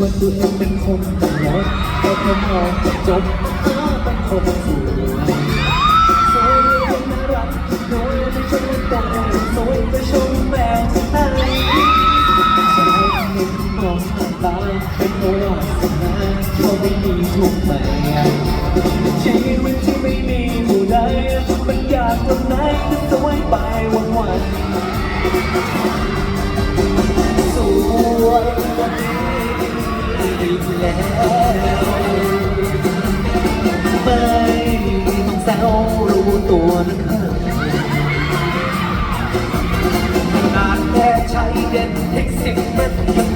ว่าตัวเองเป็นคนตลกแต่พอมองกระจบกอ้าวเป็นคนสวยสวยเป็นน่ารักสวยไม่ช่แต่สวยจะชมแมวที่ไหนชายเห็นมองตาเป็นโอวาสนาเขาไม่มีทุกแม่ชีวิตที่ไม่มีผู้ใดมันยากตรงไหนก็สวยไป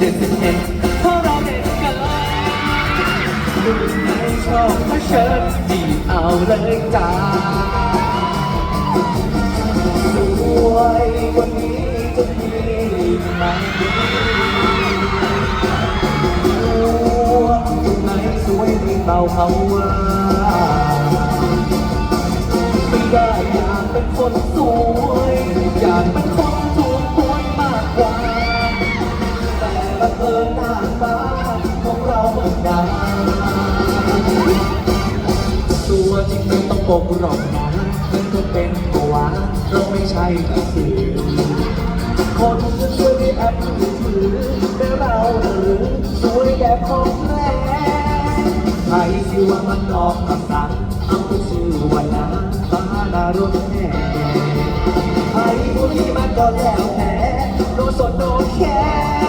เม็ดมันเด็ดสิบเอ็ดเพราะเราเด็ดกันดูไหนชอบมาเชิญดีบเอาเลยจ้าสวยวันนี้จะมีไหมตรงไหนสวยที่เราเขาว่าไม่ได้อยากเป็นคนสวยอย ตัวจริงไม่ต้องปกหรอกนะมันก็เป็นตัววาเราไม่ใช่กระสือคนจะช่วยในแอปมือถือแต่เราหรือสวยแบบของแท้ใครสิว่ามันออกคำสั่งเอาไปชื่อว่านาฟ้าดารถแห่ใครผู้ที่มันก็แล้วแต่โนสนโนแค่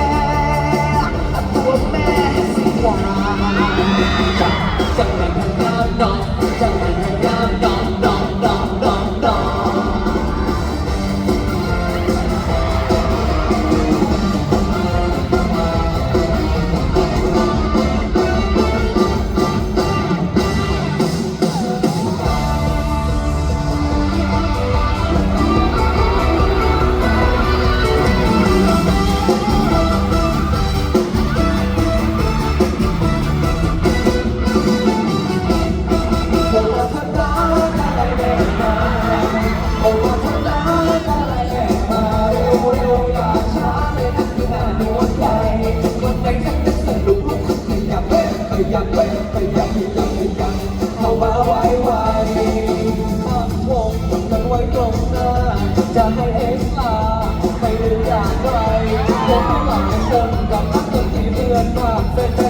ยขยับเอ้ยขยับยับขยับเข้ามาไวไวตั้งวงกันไว้ตรงหน้า จะให้เอ็กซ์ลาไม่รู้อย่างไรวงข้างหลังคนกับรักกันที่เลือนมากเป็น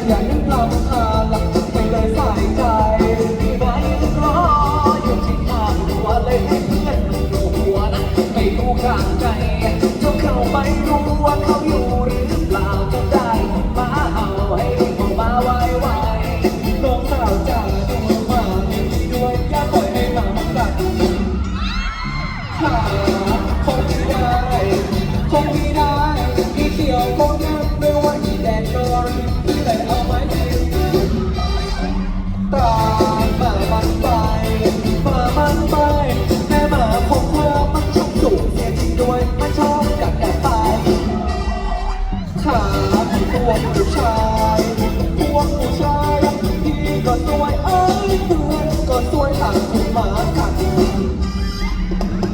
วยต่มากัด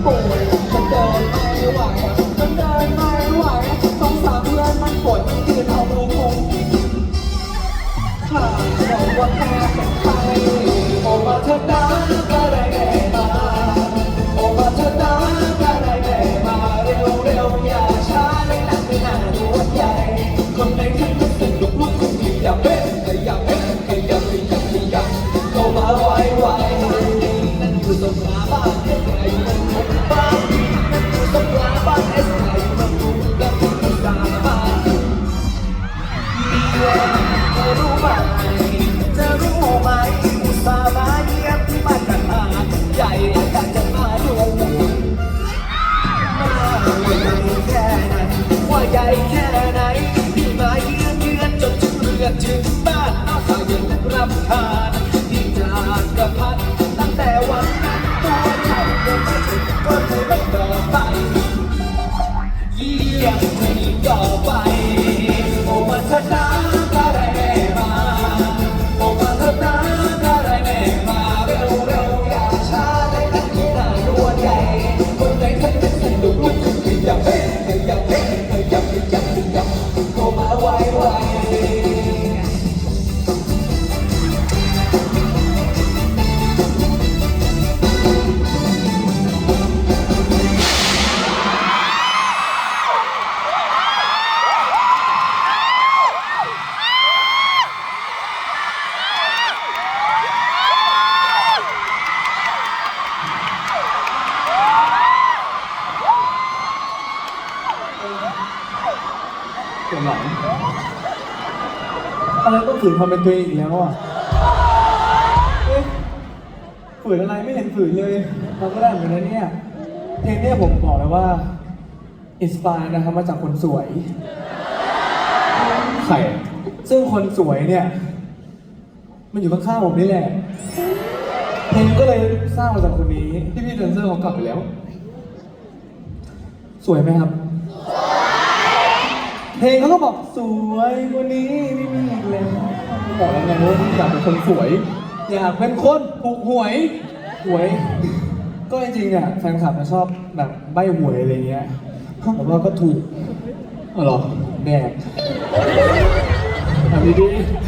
ป่วยมันเดินไม่ไหวมันเดินไม่ไหวสองสามเดือนมันปวดยืนเอามือคงข้าเราว่าแค่เป็นใครออมาเธอนะ รั หลังอะไรต้องฝืนความเป็นตัวเองอีกแล้วอะเอ๊ะฝืนอะไรไม่เห็นฝืนเลยเราก็ได้เหมือนกันนะเนี่ยเพลงเนี้ยผมบอกเลยว่าอินสปายนะครับมาจากคนสวยไข่ซึ่งคนสวยเนี่ย มันอยู่ข้างๆผมนี่แหละ เพลงก็เลยสร้างมาจากคนนี้ ที่พี่แดนเซอร์เขากลับไปแล้ว สวยไหมครับ เพลงเขาก็บอกสวยกว่านี้ไม่มีอีกแล้วบอกแล้วไงว่าพี่อยากเป็นคนสวย อยากเป็นคนถูกหวยหวย ก็จริงๆอะแฟนคลับมันชอบแบบใบหวยอะไรเงี้ยแต่ว่าก็ถูกอ๋อเหรอแดกทำดีๆ